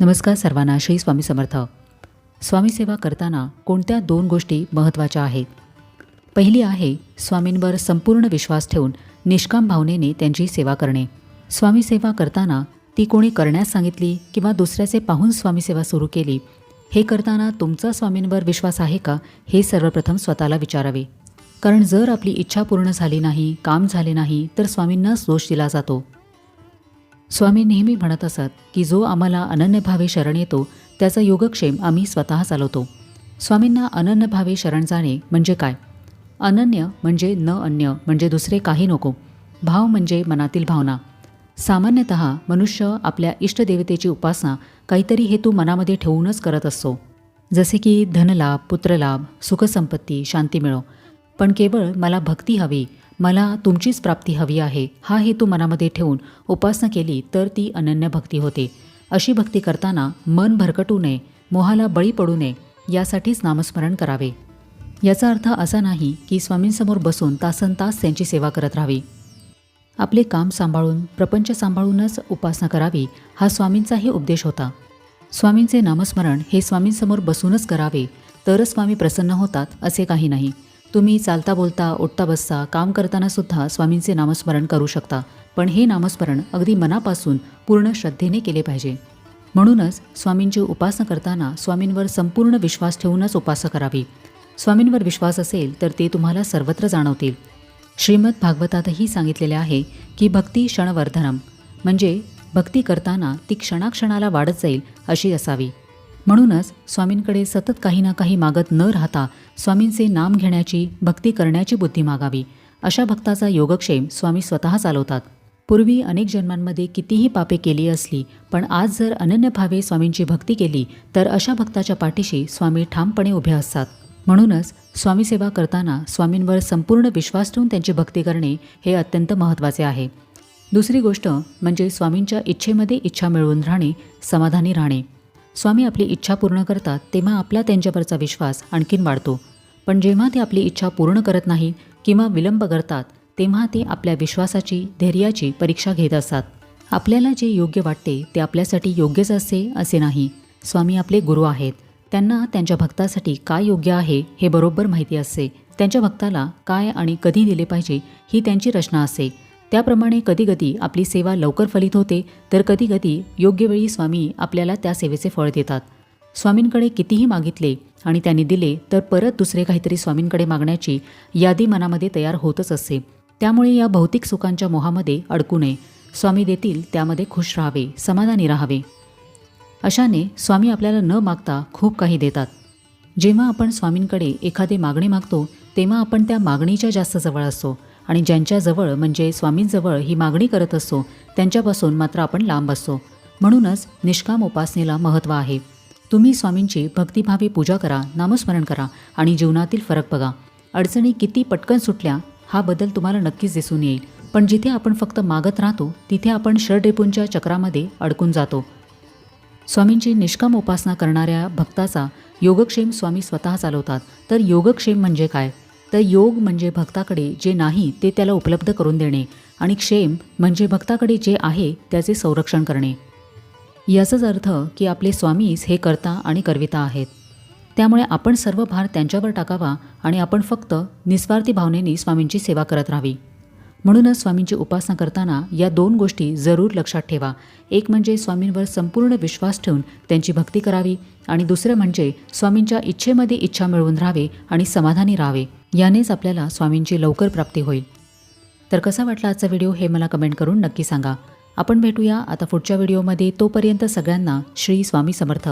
नमस्कार सर्वांना श्री स्वामी समर्थ. स्वामी सेवा करताना कोणत्या दोन गोष्टी महत्त्वाच्या आहेत? पहिली आहे स्वामींवर संपूर्ण विश्वास ठेवून निष्काम भावनेने त्यांची सेवा करणे. स्वामी सेवा करताना ती कोणी करण्यास सांगितली किंवा दुसऱ्याचे पाहून स्वामी सेवा सुरू केली हे करताना तुमचा स्वामींवर विश्वास आहे का हे सर्वप्रथम स्वतःला विचारावे. कारण जर आपली इच्छा पूर्ण झाली नाही काम झाले नाही तर स्वामींनाच दोष दिला जातो. स्वामी नेहमी म्हणत असत की जो आम्हाला अनन्यभावे शरण येतो त्याचा योगक्षेम आम्ही स्वतः चालवतो. स्वामींना अनन्यभावे शरण जाणे म्हणजे काय? अनन्य म्हणजे न अन्य म्हणजे दुसरे काही नको. भाव म्हणजे मनातील भावना. सामान्यतः मनुष्य आपल्या इष्टदेवतेची उपासना काहीतरी हेतू मनामध्ये ठेवूनच करत असतो. जसे की धनलाभ पुत्रलाभ सुखसंपत्ती शांती मिळो. पण केवळ मला भक्ती हवी मला तुमचीच प्राप्ती हवी आहे. हा हेतू मनामध्ये ठेवून उपासना केली तर ती अनन्य भक्ती होते. अशी भक्ती करताना मन भरकटू नये मोहाला बळी पडू नये यासाठीच नामस्मरण करावे. याचा अर्थ असा नाही की स्वामींसमोर बसून तासन तास त्यांची सेवा करत राहावी. आपले काम सांभाळून प्रपंच सांभाळूनच उपासना करावी हा स्वामींचाही उपदेश होता. स्वामींचे नामस्मरण हे स्वामींसमोर बसूनच करावे तरच स्वामी प्रसन्न होतात असे काही नाही. तुम्ही चालता बोलता उठता बसता काम करताना सुद्धा स्वामींचे नामस्मरण करू शकता. पण हे नामस्मरण अगदी मनापासून पूर्ण श्रद्धेने केले पाहिजे. म्हणूनच स्वामींची उपासना करताना स्वामींवर संपूर्ण विश्वास ठेवूनच उपासना करावी. स्वामींवर विश्वास असेल तर ते तुम्हाला सर्वत्र जाणवतील. श्रीमद भागवतातही सांगितलेले आहे की भक्ती क्षणवर्धनम म्हणजे भक्ती करताना ती क्षणाक्षणाला वाढत जाईल अशी असावी. म्हणूनच स्वामींकडे सतत काही ना काही मागत न राहता स्वामींचे नाम घेण्याची भक्ती करण्याची बुद्धी मागावी. अशा भक्ताचा योगक्षेम स्वामी स्वतः चालवतात. पूर्वी अनेक जन्मांमध्ये कितीही पापे केली असली पण आज जर अनन्य भावे स्वामींची भक्ती केली तर अशा भक्ताच्या पाठीशी स्वामी ठामपणे उभे असतात. म्हणूनच स्वामीसेवा करताना स्वामींवर संपूर्ण विश्वास ठेवून त्यांची भक्ती करणे हे अत्यंत महत्त्वाचे आहे. दुसरी गोष्ट म्हणजे स्वामींच्या इच्छेमध्ये इच्छा मिळवून राहणे समाधानी राहणे. स्वामी आपली इच्छा पूर्ण करतात तेव्हा आपला त्यांच्यावरचा विश्वास आणखीन वाढतो. पण जेव्हा ते आपली इच्छा पूर्ण करत नाही किंवा विलंब करतात तेव्हा ते आपल्या विश्वासाची धैर्याची परीक्षा घेत असतात. आपल्याला जे योग्य वाटते ते आपल्यासाठी योग्यच असते असे नाही. स्वामी आपले गुरु आहेत. त्यांना त्यांच्या भक्तासाठी काय योग्य आहे हे बरोबर माहिती असते. त्यांच्या भक्ताला काय आणि कधी दिले पाहिजे ही त्यांची रचना असते. त्याप्रमाणे कधीकधी आपली सेवा लवकर फलित होते तर कधीकधी योग्य वेळी स्वामी आपल्याला त्या सेवेचे फळ देतात. स्वामींकडे कितीही मागितले आणि त्यांनी दिले तर परत दुसरे काहीतरी स्वामींकडे मागण्याची यादी मनामध्ये तयार होतच असते. त्यामुळे या भौतिक सुखांच्या मोहामध्ये अडकू नये. स्वामी देतील त्यामध्ये खुश राहावे समाधानी राहावे. अशाने स्वामी आपल्याला न मागता खूप काही देतात. जेव्हा आपण स्वामींकडे एखादी मागणी मागतो तेव्हा आपण त्या मागणीच्या जास्त जवळ असतो. आणि ज्यांच्याजवळ म्हणजे स्वामींजवळ ही मागणी करत असतो त्यांच्यापासून मात्र आपण लांब असतो म्हणूनच निष्काम उपासनेला महत्त्व आहे. तुम्ही स्वामींची भक्तिभावी पूजा करा नामस्मरण करा आणि जीवनातील फरक बघा. अडचणी किती पटकन सुटल्या हा बदल तुम्हाला नक्कीच दिसून येईल. पण जिथे आपण फक्त मागत राहतो तिथे आपण शरडेपूंच्या चक्रामध्ये अडकून जातो. स्वामींची निष्काम उपासना करणाऱ्या भक्ताचा योगक्षेम स्वामी स्वतः चालवतात. तर योगक्षेम म्हणजे काय? तर योग म्हणजे भक्ताकडे जे नाही ते त्याला उपलब्ध करून देणे आणि क्षेम म्हणजे भक्ताकडे जे आहे त्याचे संरक्षण करणे. याचाच अर्थ की आपले स्वामीच हे करता आणि करविता आहेत. त्यामुळे आपण सर्व भार त्यांच्यावर टाकावा आणि आपण फक्त निस्वार्थी भावनेने स्वामींची सेवा करत राहावी. म्हणूनच स्वामींची उपासना करताना या दोन गोष्टी जरूर लक्षात ठेवा. एक म्हणजे स्वामींवर संपूर्ण विश्वास ठेवून त्यांची भक्ती करावी आणि दुसरं म्हणजे स्वामींच्या इच्छेमध्ये इच्छा मिळवून राहावे आणि समाधानी राहावे. यानेच आपल्याला स्वामींची लवकर प्राप्ती होईल. तर कसा वाटला आजचा व्हिडिओ हे मला कमेंट करून नक्की सांगा. आपण भेटूया आता पुढच्या व्हिडिओमध्ये. तोपर्यंत सगळ्यांना श्री स्वामी समर्थ.